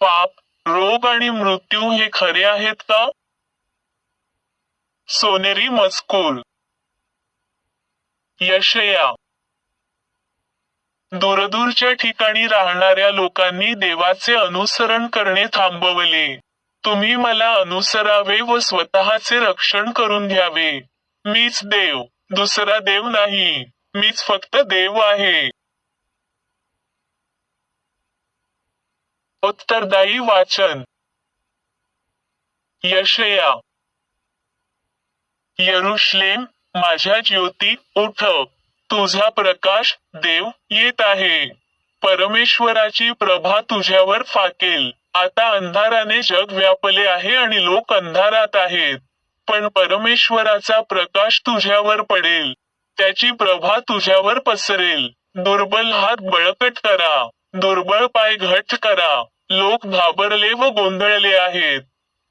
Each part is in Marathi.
पाप रोग आणि मृत्यू हे खरे आहेत का? सोनेरी मजकूर यशया. दूरदूरच्या ठिकाणी राहणाऱ्या लोकांनी देवाचे अनुसरण करणे थांबवले. तुम्ही मला अनुसरावे व स्वतःचे रक्षण करून घ्यावे. मीच देव दुसरा देव नाही. मीच फक्त देव आहे. उत्तरदायी वाचन. यशया. यरुश्लेम माझ्या ज्योती उठ. तुझा प्रकाश देव येत आहे. परमेश्वराची प्रभा तुझ्यावर फाकेल. आता अंधाराने जग व्यापले आहे आणि लोक अंधारात आहेत. पण परमेश्वराचा प्रकाश तुझ्यावर पडेल. त्याची प्रभा तुझ्यावर पसरेल. दुर्बल हात बळकट करा. दुर्बळ पाय घट्ट करा. लोक घाबरले व गोंधळले आहेत.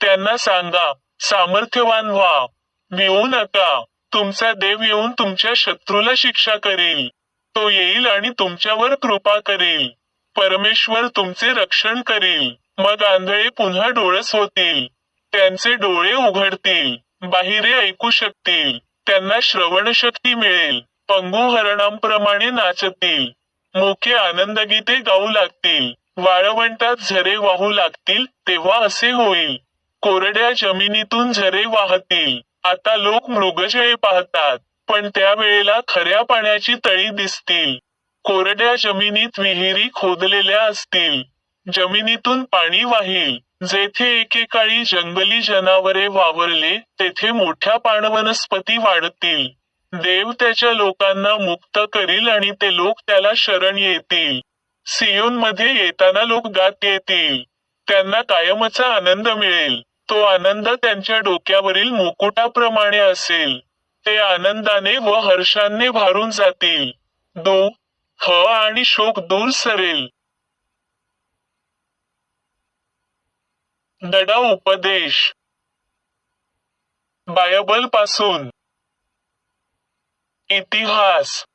त्यांना सांगा सामर्थ्यवान व्हा. भिवू नका. तुमचा देव येऊन तुमच्या शत्रूला शिक्षा करेल. तो येईल आणि तुमच्यावर कृपा करेल. परमेश्वर तुमचे रक्षण करेल. मग आंधळे पुन्हा डोळस होतील त्यांचे डोळे उघडतील. बाहिरे ऐकू शकतील. त्यांना श्रवणशक्ती मिळेल. पंगू हरणांप्रमाणे नाचतील. मोके आनंदगीते गाऊ लागतील. वाळवंटात झरे वाहू लागतील तेव्हा असे होईल. कोरड्या जमिनीतून झरे वाहतील. आता लोक मृगजळे पाहतात पण त्यावेळेला खऱ्या पाण्याची तळी दिसतील. कोरड्या जमिनीत विहिरी खोदलेल्या असतील. जमिनीतून पाणी वाहील. जेथे एकेकाळी जंगली जनावरे वावरले तेथे मोठ्या पाणवनस्पती वाढतील. देव त्याच्या लोकांना मुक्त करील आणि ते लोक त्याला शरण येतील. सियोनमध्ये येताना लोक गात येतील. त्यांना कायमचा आनंद मिळेल. तो आनंद त्यांच्या डोक्यावरील मुकुटाप्रमाणे असेल. ते आनंदाने व हर्षाने भारून जातील. दो ह आणि शोक दूर सरेल. दडा उपदेश. बायबलपासून इतिहास.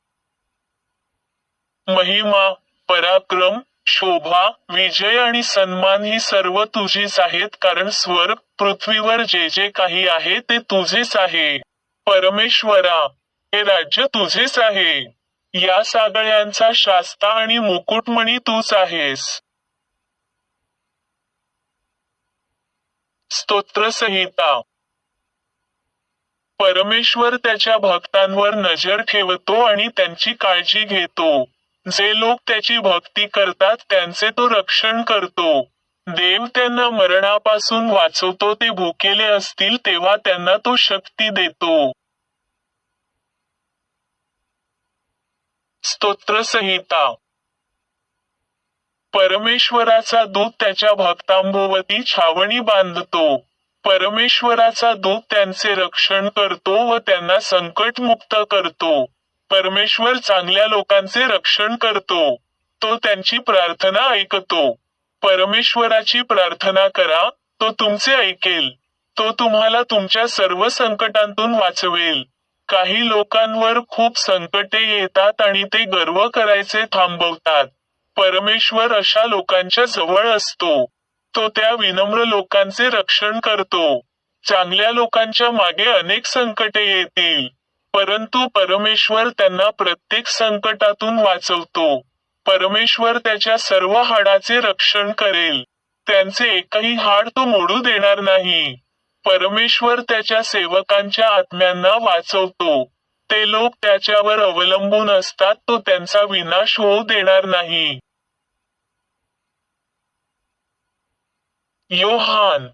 महिमा पराक्रम शोभा विजय आणि सन्मान ही सर्व तुझीच आहेत कारण स्वर पृथ्वीवर जे जे काही आहे ते तुझेच आहे. परमेश्वरा हे राज्य तुझेच आहे. या सागळ्यांचा शास्ता आणि मुकुटमणी तूच आहेस. स्तोत्रसंहिता. परमेश्वर त्याच्या भक्तांवर नजर ठेवतो आणि त्यांची काळजी घेतो. जे लोक त्याची भक्ती करतात त्यांचे तो रक्षण करतो. देव त्यांना मरणापासून वाचवतो ते भुकेले असतील तेव्हा त्यांना तो शक्ती देतो. स्तोत्रसंहिता. परमेश्वराचा दूत त्याच्या भक्तांभोवती छावणी बांधतो. परमेश्वराचा दूत त्यांचे रक्षण करतो व त्यांना संकटमुक्त करतो. परमेश्वर चांगल्या लोकांचे रक्षण करतो. तो त्यांची प्रार्थना ऐकतो. परमेश्वराची प्रार्थना करा तो तुमचे ऐकेल. तो तुम्हाला तुमच्या सर्व संकटांतून वाचवेल. काही लोकांवर खूप संकटे येतात आणि ते गर्व करायचे थांबवतात. परमेश्वर अशा लोकांच्या जवळ असतो. तो त्या विनम्र लोकांचे रक्षण करतो. चांगल्या लोकांच्या मागे अनेक संकटे येतील परंतु परमेश्वर त्यांना प्रत्येक संकटातून वाचवतो. परमेश्वर त्याच्या सर्व हाडाचे रक्षण करेल. त्यांचे एकही हाड तो मोडू देणार नाही. परमेश्वर त्याच्या सेवकांच्या आत्म्यांना वाचवतो. ते लोक त्याच्यावर अवलंबून असतात तो त्यांचा विनाश होऊ देणार नाही. योहान.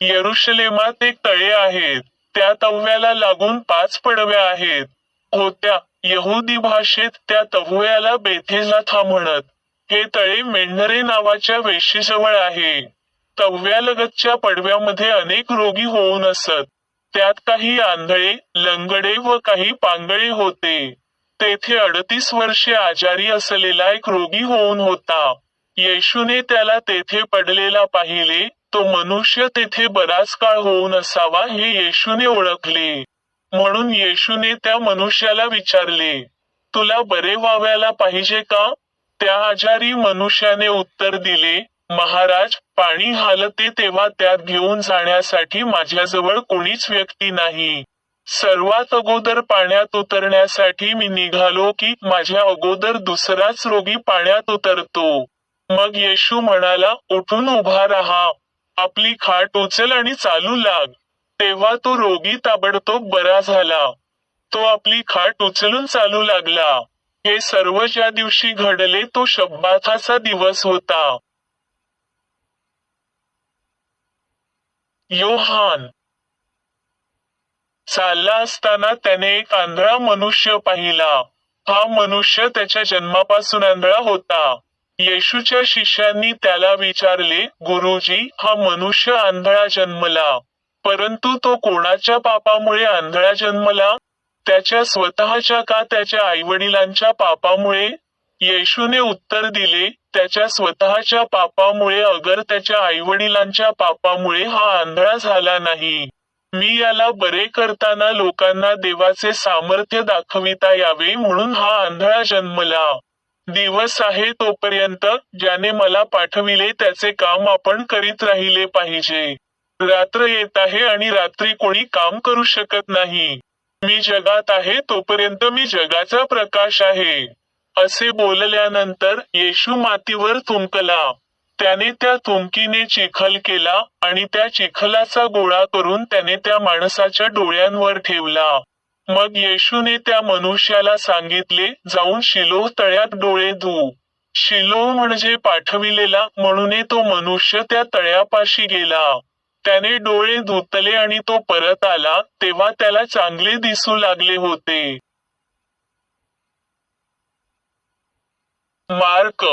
यरुशलेमात एक तळे आहेत. त्या तव्याला लागून पाच पडव्या आहेत. होत्या. यहुदी भाषेत त्या तव्याला बेथेजाथा म्हणत. हे तळे मेंढरे नावाच्या वेशीजवळ आहे. तव्यालगतच्या पडव्यामध्ये अनेक रोगी होऊन असत. त्यात काही आंधळे लंगडे व काही पांगळे होते. तेथे अडतीस वर्षे आजारी असलेला एक रोगी होऊन होता. येशूने त्याला तेथे पडलेला पाहिले तो मनुष्य तेथे बराच काळ होऊन असावा हे येशूने ओळखले. म्हणून येशूने त्या मनुष्याला विचारले तुला बरे व्हाव्याला पाहिजे का? त्या आजारी मनुष्याने उत्तर दिले महाराज पाणी हालते तेव्हा त्यात घेऊन जाण्यासाठी माझ्याजवळ कोणीच व्यक्ती नाही. सर्वात अगोदर पाण्यात उतरण्यासाठी मी निघालो की माझ्या अगोदर दुसराच रोगी पाण्यात उतरतो. मग येशू म्हणाला उठून उभा राहा. आपली खाट उचल आणि चालू लाग. तेव्हा तो रोगी ताबडतोब बरा झाला. तो आपली खाट उचलून चालू लागला. हे सर्व ज्या दिवशी घडले तो शब्बाथाचा दिवस होता. योहान. चालला असताना त्याने एक आंधळा मनुष्य पाहिला. हा मनुष्य त्याच्या जन्मापासून आंधळा होता. येशूच्या शिष्यांनी त्याला विचारले गुरुजी हा मनुष्य आंधळा जन्मला परंतु तो कोणाच्या पापामुळे आंधळा जन्मला? त्याच्या स्वतःच्या का त्याच्या आईवडिलांच्या पापामुळे? येशूने उत्तर दिले त्याच्या स्वतःच्या पापामुळे अगर त्याच्या आईवडिलांच्या पापामुळे हा आंधळा झाला नाही. मी याला बरे करताना लोकांना देवाचे सामर्थ्य दाखविता यावे म्हणून हा आंधळा जन्मला. दिवस आहे तोपर्यंत ज्याने मला पाठविले त्याचे काम आपण करीत राहिले पाहिजे. रात्र येत आहे आणि रात्री कोणी काम करू शकत नाही. मी जगात आहे तोपर्यंत मी जगाचा प्रकाश आहे. असे बोलल्यानंतर येशू मातीवर थुंकला. त्याने त्या थुंकीने चिखल केला आणि त्या चिखलाचा गोळा करून त्याने त्या माणसाच्या डोळ्यांवर ठेवला. मग येशूने त्या मनुष्याला सांगितले जाऊन शिलो तळ्यात डोळे धू. शिलो म्हणजे पाठविलेला म्हणून तो मनुष्य त्या तळ्यापाशी गेला. त्याने डोळे धुतले आणि तो परत आला तेव्हा त्याला चांगले दिसू लागले होते. मार्क.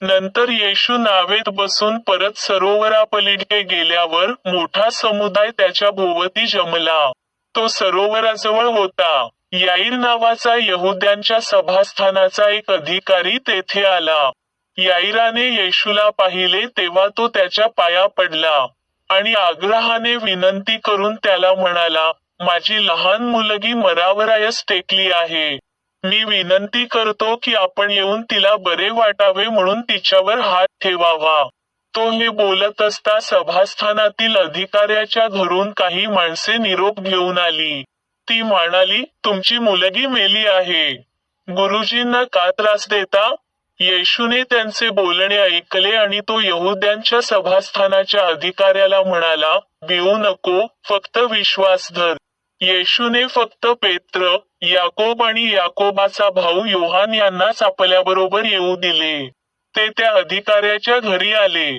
नंतर येशू नावेत बसून परत सरोवरापलीकडे गेल्यावर मोठा समुदाय त्याच्या भोवती जमला. तो सरोवराजवळ होता. याईर नावाचा यहुद्यांच्या सभास्थानाचा एक अधिकारी तेथे आला. याईराने येशूला पाहिले तेव्हा तो त्याच्या पाया पडला आणि आग्रहाने विनंती करून त्याला म्हणाला माझी लहान मुलगी मरावरायस टेकली आहे. मी विनंती करतो की आपण येऊन तिला बरे वाटावे म्हणून तिच्यावर हात ठेवावा. तो हे बोलत असता सभास्थानातील अधिकाऱ्याच्या घरून काही माणसे निरोप घेऊन आली. ती म्हणाली तुमची मुलगी मेली आहे. गुरुजींना का त्रास देता? येशूने त्यांचे बोलणे ऐकले आणि तो यहुद्यांच्या सभास्थानाच्या अधिकाऱ्याला म्हणाला भिवू नको फक्त विश्वास धर. येशूने फक्त पेत्र याकोब आणि याकोबाचा भाऊ योहान यांनाच आपल्याबरोबर येऊ दिले. ते त्या अधिकाऱ्याच्या घरी आले.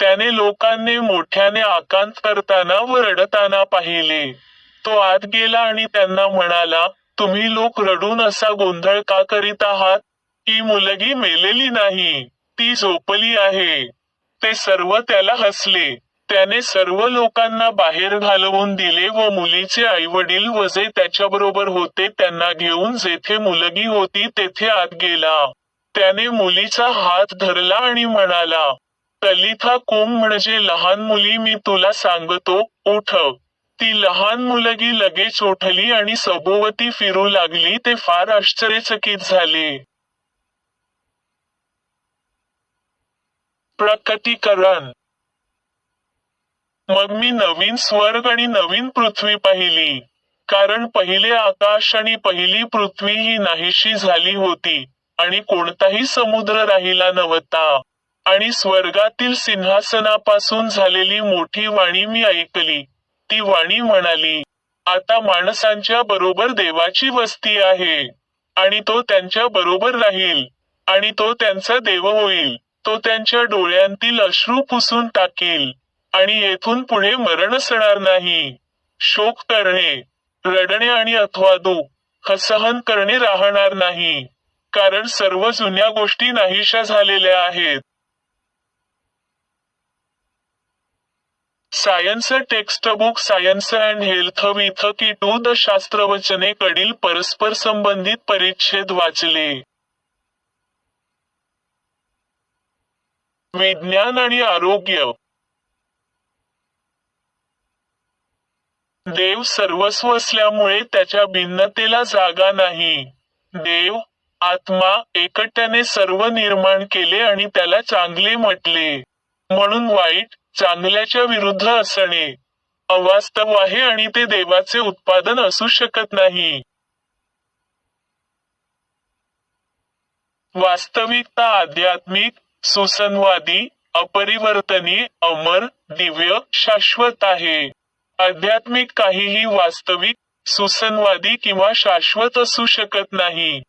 त्याने लोकांनी मोठ्याने आकांत करताना व रडताना पाहिले. तो आत गेला आणि त्यांना म्हणाला तुम्ही लोक रडून असा गोंधळ का करीत आहात? ही मुलगी मेलेली नाही ती झोपली आहे. ते सर्व त्याला हसले. त्याने सर्व लोकांना बाहेर घालवून दिले व मुलीचे आईवडील व जे त्याच्याबरोबर होते त्यांना घेऊन जेथे मुलगी होती तेथे आत गेला. त्याने मुलीचा हात धरला आणि म्हणाला तलिथा कुम म्हणजे लहान मुली मी तुला सांगतो उठ. ती लहान मुलगी लगेच उठली आणि सभोवती फिरू लागली ते फार आश्चर्यचकित झाले. प्रकटीकरण. मग मी नवीन स्वर्ग आणि नवीन पृथ्वी पाहिली कारण पहिले आकाश आणि पहिली पृथ्वी ही नाहीशी झाली होती. आणि कोणताही समुद्र राहिला नव्हता. आणि स्वर्गातील सिंहासनापासून झालेली मोठी वाणी मी ऐकली. ती वाणी म्हणाली आता माणसांच्या बरोबर देवाची वस्ती आहे. आणि तो त्यांच्या बरोबर राहील. आणि तो त्यांचा देव होईल. तो त्यांच्या डोळ्यांतील अश्रू पुसून टाकेल. आणि येथून पुढे मरण असणार नाही. शोक करणे रडणे आणि अथवा दुःख सहन करणे राहणार नाही. कारण सर्व जुन्या गोष्टी नाहीशा झालेल्या आहेत. Science textbook science and health with key to the शास्त्रवचने कडील परस्पर संबंधित परिच्छेद वाचले. विज्ञान आणि आरोग्य. देव सर्वस्व असल्यामुळे त्याच्या भिन्नतेला जागा नाही. देव आत्मा एकट्याने सर्व निर्माण केले आणि त्याला चांगले म्हटले. म्हणून वाईट चांगल्याच्या विरुद्ध असणे. अवास्तव आहे आणि ते देवाचे उत्पादन असू शकत नाही. वास्तविकता आध्यात्मिक सुसंवादी अपरिवर्तनीय अमर दिव्य शाश्वत आहे. आध्यात्मिक काहीही वास्तविक सुसंवादी किंवा शाश्वत असू शकत नाही.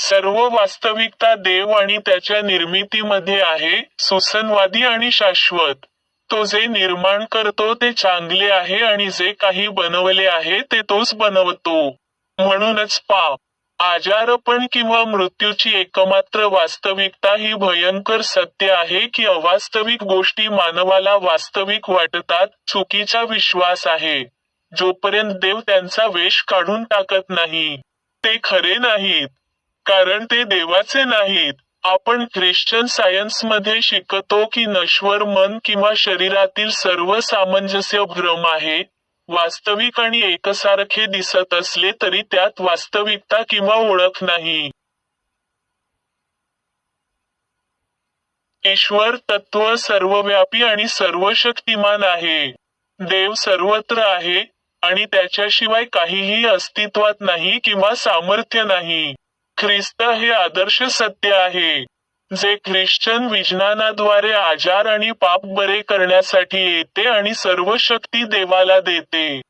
सर्व वास्तविकता देव आणि त्याच्या निर्मितीमध्ये आहे सुसंवादी आणि शाश्वत. तो जे निर्माण करतो ते चांगले आहे आणि जे काही बनवले आहे ते तोच बनवतो. म्हणूनच पाप आजारपण किंवा मृत्यूची एकमात्र वास्तविकता ही भयंकर सत्य आहे की अवास्तविक गोष्टी मानवाला वास्तविक वाटतात चुकीचा विश्वास आहे. जोपर्यंत देव त्यांचा वेश काढून टाकत नाही ते खरे नाहीत. कारण ते देवाचे नाहीत. आपण ख्रिश्चन सायन्समध्ये शिकतो की नश्वर मन किंवा शरीरातील सर्व सामंजस्य भ्रम आहे. वास्तविक आणि एकसारखे दिसत असले तरी त्यात वास्तविकता किंवा ओळख नाही. ईश्वर तत्व सर्वव्यापी आणि सर्वशक्तिमान आहे. देव सर्वत्र आहे आणि त्याच्याशिवाय काहीही अस्तित्वात नाही किंवा सामर्थ्य नाही. ख्रिस्त हे आदर्श सत्य आहे. जे ख्रिश्चन विज्ञानाद्वारे आजार आणि पाप बरे करण्यासाठी येते आणि सर्व शक्ती देवाला देते.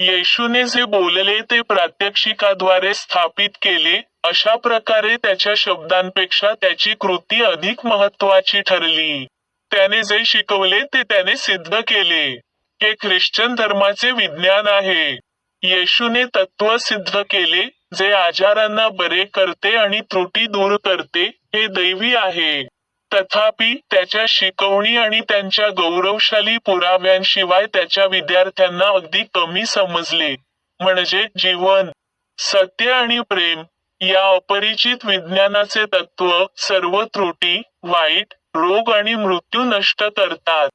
येशूने जे बोलले ते प्रात्यक्षिकाद्वारे स्थापित केले अशा प्रकारे त्याच्या शब्दांपेक्षा त्याची कृती अधिक महत्वाची ठरली. त्याने जे शिकवले ते त्याने सिद्ध केले. हे ख्रिश्चन धर्माचे विज्ञान आहे. येशूने तत्व सिद्ध केले जे आजारांना बरे करते आणि त्रुटी दूर करते हे दैवी आहे. तथापि त्याच्या शिकवणी आणि त्यांच्या गौरवशाली पुराव्यांशिवाय त्याच्या विद्यार्थ्यांना अगदी कमी समजले. म्हणजे जीवन सत्य आणि प्रेम या अपरिचित विज्ञानाचे तत्व सर्व त्रुटी वाईट रोग आणि मृत्यू नष्ट करतात.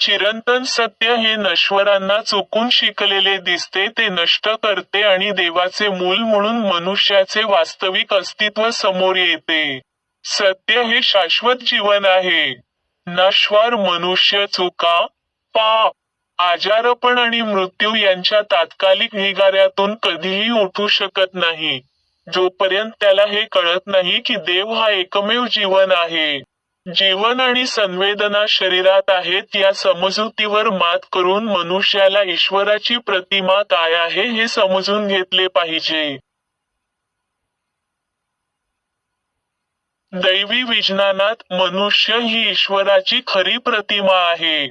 चिरंतन सत्य हे नश्वरांना चुकून शिकलेले दिसते ते नष्ट करते आणि देवाचे मूल म्हणून मनुष्याचे वास्तविक अस्तित्व समोर येते. सत्य हे शाश्वत जीवन आहे. नश्वर मनुष्य चुका पाप आजारपण आणि मृत्यू यांच्या तात्कालिक निगाऱ्यातून कधीही उठू शकत नाही. जोपर्यंत त्याला हे कळत नाही की देव हा एकमेव जीवन आहे. जीवन आणि संवेदना शरीरात आहेत या समजुतीवर मात करून मनुष्याला ईश्वराची प्रतिमा काय आहे हे समजून घेतले पाहिजे. दैवी विज्ञानात मनुष्य ही ईश्वराची खरी प्रतिमा आहे.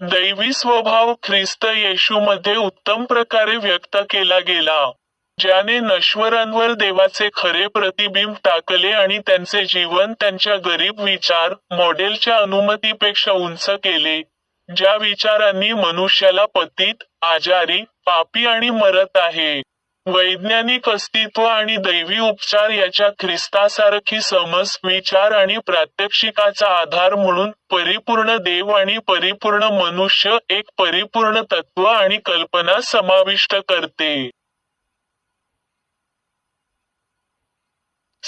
दैवी स्वभाव ख्रिस्त येशूमध्ये उत्तम प्रकारे व्यक्त केला गेला. ज्याने नश्वरांवर देवाचे खरे प्रतिबिंब टाकले आणि त्यांचे जीवन त्यांच्या गरीब विचार मॉडेलच्या अनुमतीपेक्षा उंच केले ज्या विचारांनी मनुष्याला पतीत आजारी पापी आणि मरत आहे. वैज्ञानिक अस्तित्व आणि दैवी उपचार याच्या ख्रिस्तासारखी समज विचार आणि प्रात्यक्षिकाचा आधार म्हणून परिपूर्ण देव आणि परिपूर्ण मनुष्य एक परिपूर्ण तत्व आणि कल्पना समाविष्ट करते.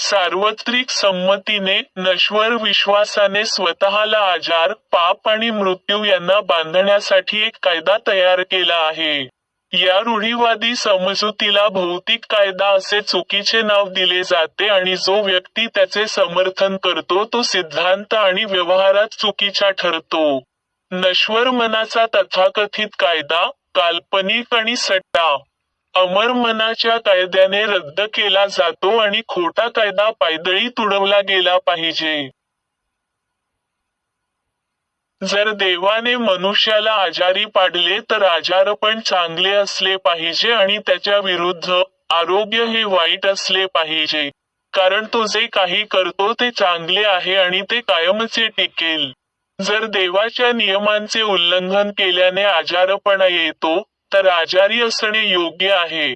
सार्वत्रिक संमतीने नश्वर विश्वासाने स्वतःला आजार पाप आणि मृत्यू यांना बांधण्यासाठी एक कायदा तयार केला आहे. या रूढीवादी समजुतीला भौतिक कायदा असे चुकीचे नाव दिले जाते आणि जो व्यक्ती त्याचे समर्थन करतो तो सिद्धांत आणि व्यवहारात चुकीचा ठरतो. नश्वर मनाचा तथाकथित कायदा काल्पनिक आणि सट्टा. अमर मनाच्या कायद्याने रद्द केला जातो आणि खोटा कायदा पायदळी तुडवला गेला पाहिजे. जर देवाने मनुष्याला आजारी पाडले तर आजारपण चांगले असले पाहिजे आणि त्याच्या विरुद्ध आरोग्य हे वाईट असले पाहिजे. कारण तो जे काही करतो ते चांगले आहे आणि ते कायमचे टिकेल. जर देवाच्या नियमांचे उल्लंघन केल्याने आजारपणा येतो तर आजारी असणे योग्य आहे.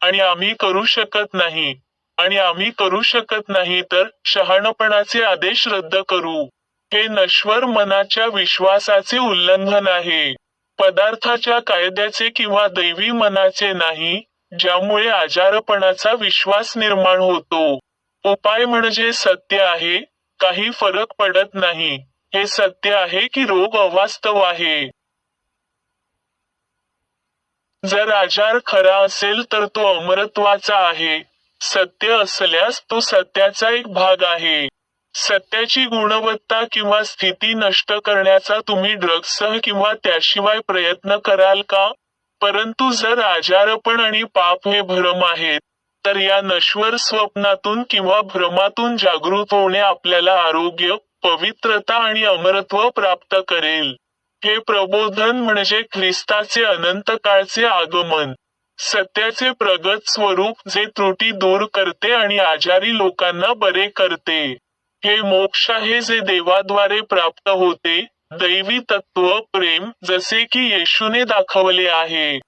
आणि आम्ही करू शकत नाही. आणि आम्ही करू शकत नाही तर शहाणपणाचे आदेश रद्द करू. हे नश्वर मनाच्या विश्वासाचे उल्लंघन आहे. पदार्थाच्या कायद्याचे किंवा दैवी मनाचे नाही ज्यामुळे आजारपणाचा विश्वास निर्माण होतो. उपाय म्हणजे सत्य आहे काही फरक पडत नाही. हे सत्य आहे की रोग अवास्तव आहे. जर आजार खरा असेल तर तो अमरत्वाचा आहे. सत्य असल्यास तो सत्याचा एक भाग आहे. सत्याची गुणवत्ता किंवा स्थिती नष्ट करण्याचा तुम्ही ड्रग्जसह किंवा त्याशिवाय प्रयत्न कराल का? परंतु जर आजारपण आणि पाप हे भ्रम आहेत तर या नश्वर स्वप्नातून किंवा भ्रमातून जागृत होणे आपल्याला आरोग्य पवित्रता आणि अमरत्व प्राप्त करेल. हे प्रबोधन म्हणजे ख्रिस्ताचे अनंत काळचे आगमन. सत्याचे प्रगत स्वरूप जे त्रुटी दूर करते आणि आजारी लोकांना बरे करते. हे मोक्ष आहे जे देवाद्वारे प्राप्त होते. दैवी तत्व प्रेम जसे की येशूने दाखवले आहे.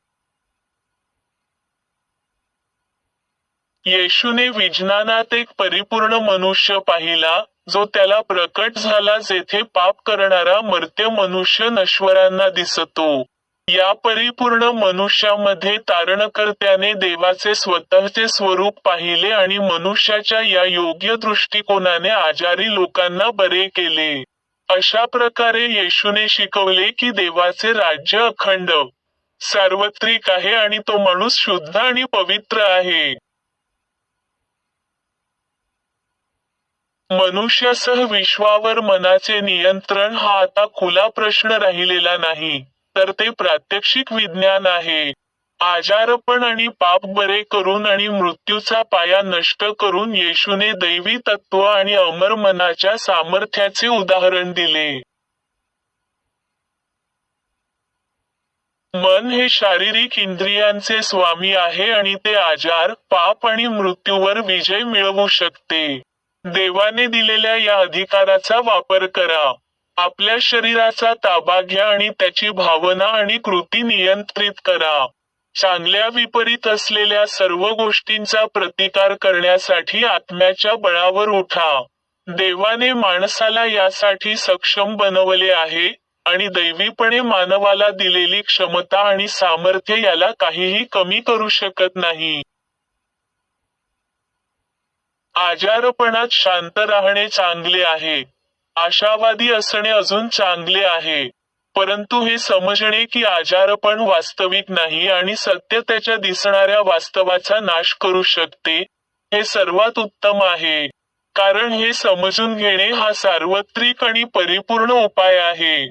येशूने विज्ञानात एक परिपूर्ण मनुष्य पाहिला. जो त्याला प्रकट झाला जेथे पाप करणारा मर्त्य मनुष्य नश्वरांना दिसतो. या परिपूर्ण मनुष्यामध्ये तारणकर्त्याने देवाचे स्वतःचे स्वरूप पाहिले आणि मनुष्याच्या या योग्य दृष्टिकोनाने आजारी लोकांना बरे केले. अशा प्रकारे येशूने शिकवले की देवाचे राज्य अखंड सार्वत्रिक आहे आणि तो माणूस शुद्ध आणि पवित्र आहे. मनुष्यासह विश्वावर मनाचे नियंत्रण हा आता खुला प्रश्न राहिलेला नाही तर ते प्रात्यक्षिक विज्ञान आहे. आजारपण आणि पाप बरे करून आणि मृत्यूचा पाया नष्ट करून येशूने दैवी तत्व आणि अमर मनाच्या सामर्थ्याचे उदाहरण दिले. मन हे शारीरिक इंद्रियांचे स्वामी आहे आणि ते आजार पाप आणि मृत्यूवर विजय मिळवू शकते. देवाने दिलेल्या या अधिकाराचा वापर करा. आपल्या शरीराचा ताबा घ्या आणि त्याची भावना आणि कृती नियंत्रित करा. चांगल्या विपरीत असलेल्या सर्व गोष्टींचा प्रतिकार करण्यासाठी आत्म्याच्या बळावर उठा. देवाने माणसाला यासाठी सक्षम बनवले आहे आणि दैवीपणे मानवाला दिलेली क्षमता आणि सामर्थ्य याला काहीही कमी करू शकत नाही. आजारपणात शांत राहणे चांगले आहे. आशावादी असणे अजून चांगले आहे. परंतु हे समजणे की आजारपण वास्तविक नाही आणि सत्य त्याच्या दिसणाऱ्या वास्तवाचा नाश करू शकते हे सर्वात उत्तम आहे. कारण हे समजून घेणे हा सार्वत्रिक आणि परिपूर्ण उपाय आहे.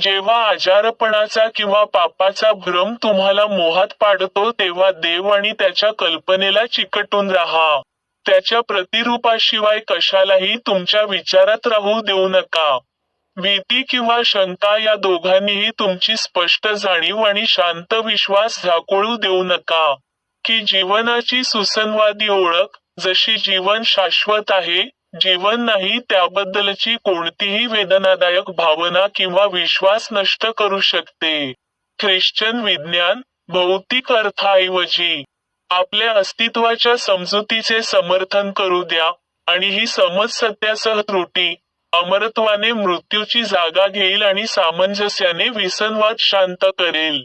जेव्हा आजारपणाचा किंवा पापाचा भ्रम तुम्हाला मोहात पाडतो तेव्हा देव आणि त्याच्या कल्पनेला चिकटून राहा. त्याच्या प्रतिरूपाशिवाय कशालाही तुमच्या विचारात राहू देऊ नका. भीती किंवा शंका या दोघांनीही तुमची स्पष्ट जाणीव आणि शांत विश्वास झाकोळू देऊ नका. की जीवनाची सुसंवादी ओळख जशी जीवन शाश्वत आहे जीवन नाही त्याबद्दलची कोणतीही वेदनादायक भावना किंवा विश्वास नष्ट करू शकते. ख्रिश्चन विज्ञान भौतिक अर्थाऐवजी आपल्या अस्तित्वाच्या समजुतीचे समर्थन करू द्या आणि ही समज सत्यासह त्रुटी अमरत्वाने मृत्यूची जागा घेईल आणि सामंजस्याने विसंवाद शांत करेल.